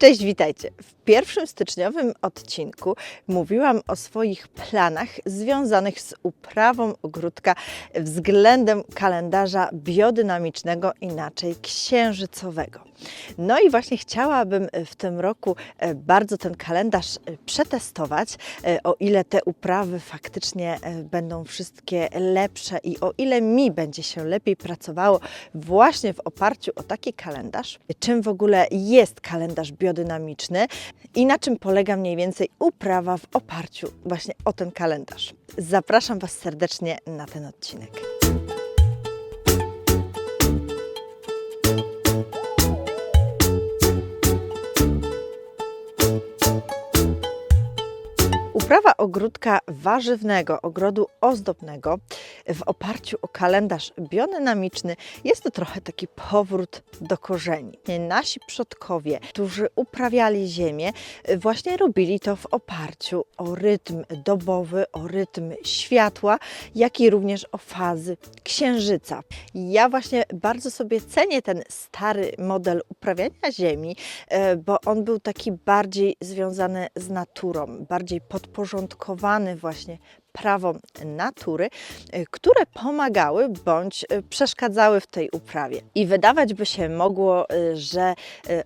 Cześć, witajcie. W pierwszym styczniowym odcinku mówiłam o swoich planach związanych z uprawą ogródka względem kalendarza biodynamicznego, inaczej księżycowego. No i właśnie chciałabym w tym roku e, bardzo ten kalendarz e, przetestować, e, o ile te uprawy faktycznie będą wszystkie lepsze i o ile mi będzie się lepiej pracowało właśnie w oparciu o taki kalendarz. Czym w ogóle jest kalendarz biodynamiczny i na czym polega mniej więcej uprawa w oparciu właśnie o ten kalendarz. Zapraszam Was serdecznie na ten odcinek. Uprawa ogródka warzywnego, ogrodu ozdobnego w oparciu o kalendarz biodynamiczny jest to trochę taki powrót do korzeni. Nasi przodkowie, którzy uprawiali ziemię, właśnie robili to w oparciu o rytm dobowy, o rytm światła, jak i również o fazy księżyca. Ja właśnie bardzo sobie cenię ten stary model uprawiania ziemi, e, bo on był taki bardziej związany z naturą, bardziej podporządkowany właśnie prawom natury, y, które pomagały bądź y, przeszkadzały w tej uprawie. I wydawać by się mogło, y, że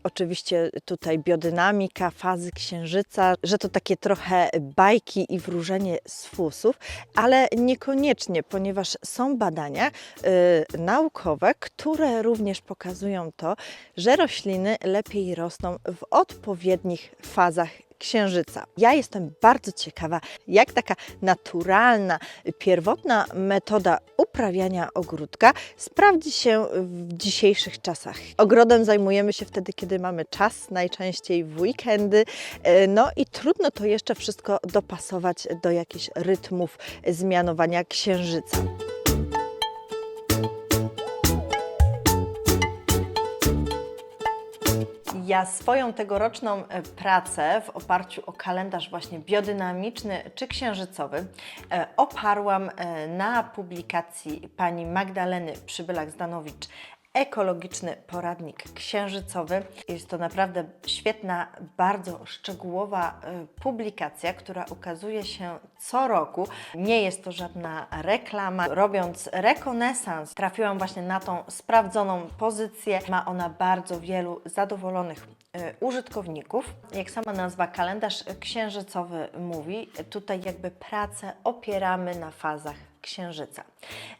oczywiście tutaj biodynamika, fazy księżyca, że to takie trochę bajki i wróżenie z fusów, ale niekoniecznie, ponieważ są badania naukowe, które również pokazują to, że rośliny lepiej rosną w odpowiednich fazach księżyca. Ja jestem bardzo ciekawa, jak taka naturalna, pierwotna metoda uprawiania ogródka sprawdzi się w dzisiejszych czasach. Ogrodem zajmujemy się wtedy, kiedy mamy czas, najczęściej w weekendy, e, no i trudno to jeszcze wszystko dopasować do jakichś rytmów zmianowania księżyca. Ja swoją tegoroczną e, pracę w oparciu o kalendarz właśnie biodynamiczny czy księżycowy e, oparłam e, na publikacji pani Magdaleny Przybylak-Zdanowicz ekologiczny poradnik księżycowy. Jest to naprawdę świetna, bardzo szczegółowa y, publikacja, która ukazuje się co roku. Nie jest to żadna reklama. Robiąc rekonesans, trafiłam właśnie na tą sprawdzoną pozycję. Ma ona bardzo wielu zadowolonych y, użytkowników. Jak sama nazwa kalendarz księżycowy mówi, tutaj jakby pracę opieramy na fazach księżyca.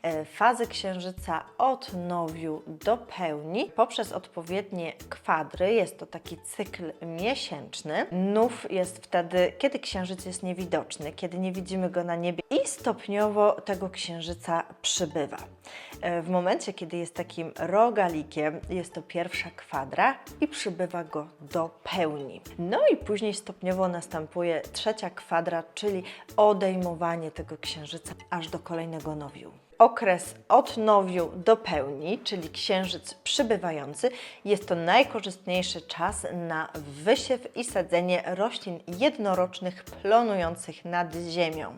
E, Fazy księżyca od nowiu do pełni poprzez odpowiednie kwadry. Jest to taki cykl miesięczny. Nów jest wtedy, kiedy księżyc jest niewidoczny, kiedy nie widzimy go na niebie i stopniowo tego księżyca przybywa. E, W momencie, kiedy jest takim rogalikiem, jest to pierwsza kwadra i przybywa go do pełni. No i później stopniowo następuje trzecia kwadra, czyli odejmowanie tego księżyca aż do kolejnego nowiu. Okres od nowiu do pełni, czyli księżyc przybywający, jest to najkorzystniejszy czas na wysiew i sadzenie roślin jednorocznych plonujących nad ziemią.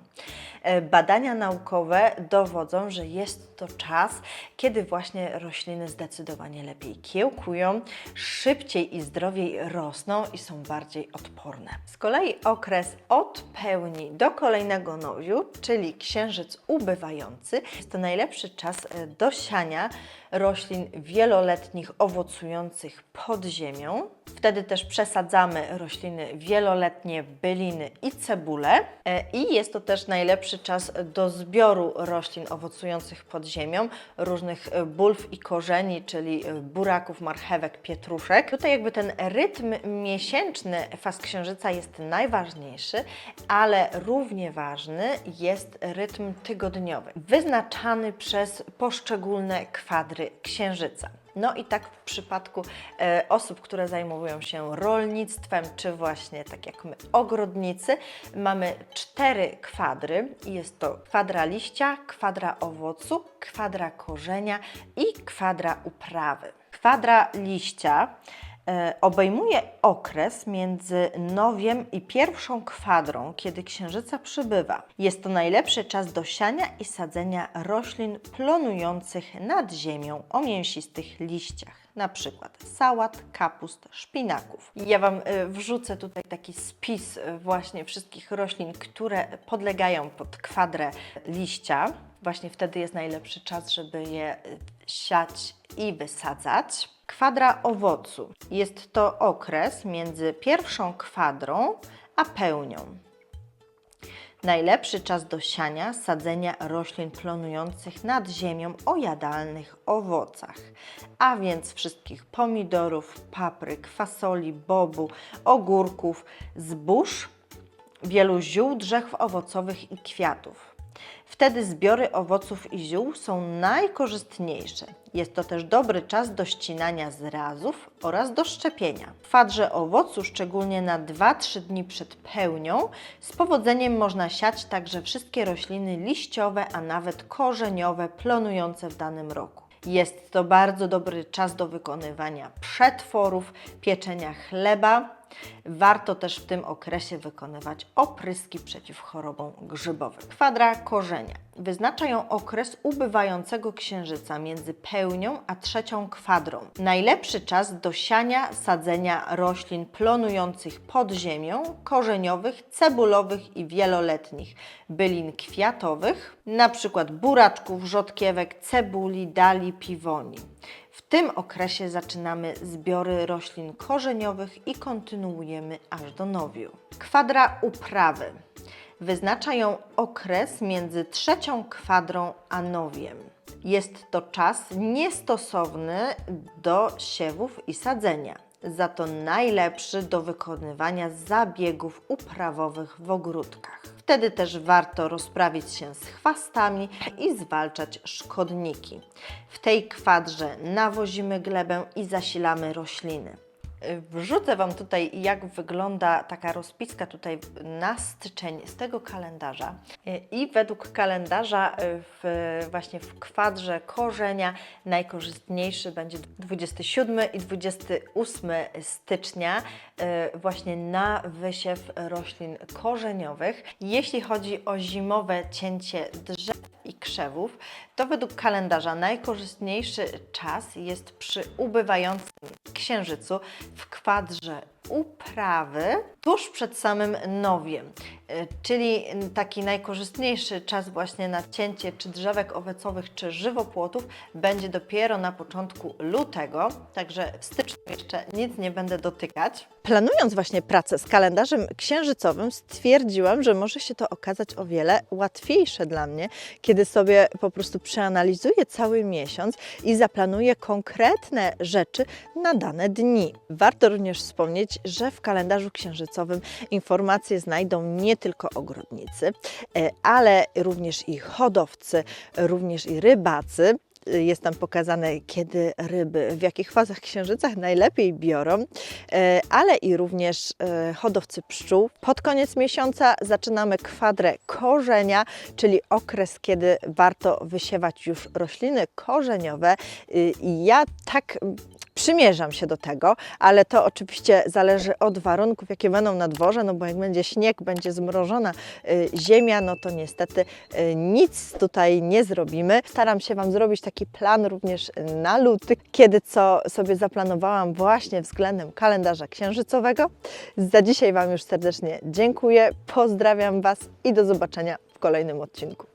E, Badania naukowe dowodzą, że jest to czas, kiedy właśnie rośliny zdecydowanie lepiej kiełkują, szybciej i zdrowiej rosną i są bardziej odporne. Z kolei okres od pełni do kolejnego nowiu, czyli księżyc ubywający, jest to najlepszy czas e, do siania roślin wieloletnich owocujących pod ziemią. Wtedy też przesadzamy rośliny wieloletnie, byliny i cebulę. E, I jest to też najlepszy czas do zbioru roślin owocujących pod ziemią, różnych e, bulw i korzeni, czyli e, buraków, marchewek, pietruszek. Tutaj jakby ten rytm miesięczny faz księżyca jest najważniejszy, ale równie ważny jest rytm tygodniowy, wyznaczany przez poszczególne kwadry księżyca. No i tak w przypadku e, osób, które zajmują się rolnictwem, czy właśnie tak jak my, ogrodnicy, mamy cztery kwadry. Jest to kwadra liścia, kwadra owocu, kwadra korzenia i kwadra uprawy. Kwadra liścia obejmuje okres między nowiem i pierwszą kwadrą, kiedy księżyca przybywa. Jest to najlepszy czas do siania i sadzenia roślin plonujących nad ziemią o mięsistych liściach, na przykład sałat, kapust, szpinaków. Ja Wam e, wrzucę tutaj taki spis e, właśnie wszystkich roślin, które podlegają pod kwadrę liścia. Właśnie wtedy jest najlepszy czas, żeby je e, siać i wysadzać. Kwadra owocu jest to okres między pierwszą kwadrą a pełnią. Najlepszy czas do siania, sadzenia roślin plonujących nad ziemią o jadalnych owocach, a więc wszystkich pomidorów, papryk, fasoli, bobu, ogórków, zbóż, wielu ziół, drzew owocowych i kwiatów. Wtedy zbiory owoców i ziół są najkorzystniejsze. Jest to też dobry czas do ścinania zrazów oraz do szczepienia. W kwadrze owocu, szczególnie na 2-3 dni przed pełnią, z powodzeniem można siać także wszystkie rośliny liściowe, a nawet korzeniowe plonujące w danym roku. Jest to bardzo dobry czas do wykonywania przetworów, pieczenia chleba. Warto też w tym okresie wykonywać opryski przeciw chorobom grzybowym. Kwadra korzenia wyznacza ją okres ubywającego księżyca między pełnią a trzecią kwadrą. Najlepszy czas do siania, sadzenia roślin plonujących pod ziemią, korzeniowych, cebulowych i wieloletnich, bylin kwiatowych, przykład buraczków, rzodkiewek, cebuli, dali, piwoni. W tym okresie zaczynamy zbiory roślin korzeniowych i kontynuujemy aż do nowiu. Kwadra uprawy. Wyznacza ją okres między trzecią kwadrą a nowiem. Jest to czas niestosowny do siewów i sadzenia, za to najlepszy do wykonywania zabiegów uprawowych w ogródkach. Wtedy też warto rozprawić się z chwastami i zwalczać szkodniki. W tej kwadrze nawozimy glebę i zasilamy rośliny. Wrzucę Wam tutaj, jak wygląda taka rozpiska tutaj na styczeń z tego kalendarza. I według kalendarza w, właśnie w kwadrze korzenia najkorzystniejszy będzie 27 i 28 stycznia e, właśnie na wysiew roślin korzeniowych. Jeśli chodzi o zimowe cięcie drzew i krzewów, to według kalendarza najkorzystniejszy czas jest przy ubywającym księżycu w kwadrze uprawy tuż przed samym nowiem, Y, czyli taki najkorzystniejszy czas właśnie na cięcie czy drzewek owocowych, czy żywopłotów będzie dopiero na początku lutego, także w styczniu jeszcze nic nie będę dotykać. Planując właśnie pracę z kalendarzem księżycowym, stwierdziłam, że może się to okazać o wiele łatwiejsze dla mnie, kiedy sobie po prostu przeanalizuję cały miesiąc i zaplanuję konkretne rzeczy na dane dni. Warto również wspomnieć, że w kalendarzu księżycowym informacje znajdą nie tylko ogrodnicy, e, ale również i hodowcy, również i rybacy. Jest tam pokazane, kiedy ryby, w jakich fazach księżyca najlepiej biorą, e, ale i również e, hodowcy pszczół. Pod koniec miesiąca zaczynamy kwadrę korzenia, czyli okres, kiedy warto wysiewać już rośliny korzeniowe. Ja tak przymierzam się do tego, ale to oczywiście zależy od warunków, jakie będą na dworze, no bo jak będzie śnieg, będzie zmrożona y, ziemia, no to niestety y, nic tutaj nie zrobimy. Staram się Wam zrobić taki plan również na luty, kiedy co sobie zaplanowałam właśnie względem kalendarza księżycowego. Za dzisiaj Wam już serdecznie dziękuję, pozdrawiam Was i do zobaczenia w kolejnym odcinku.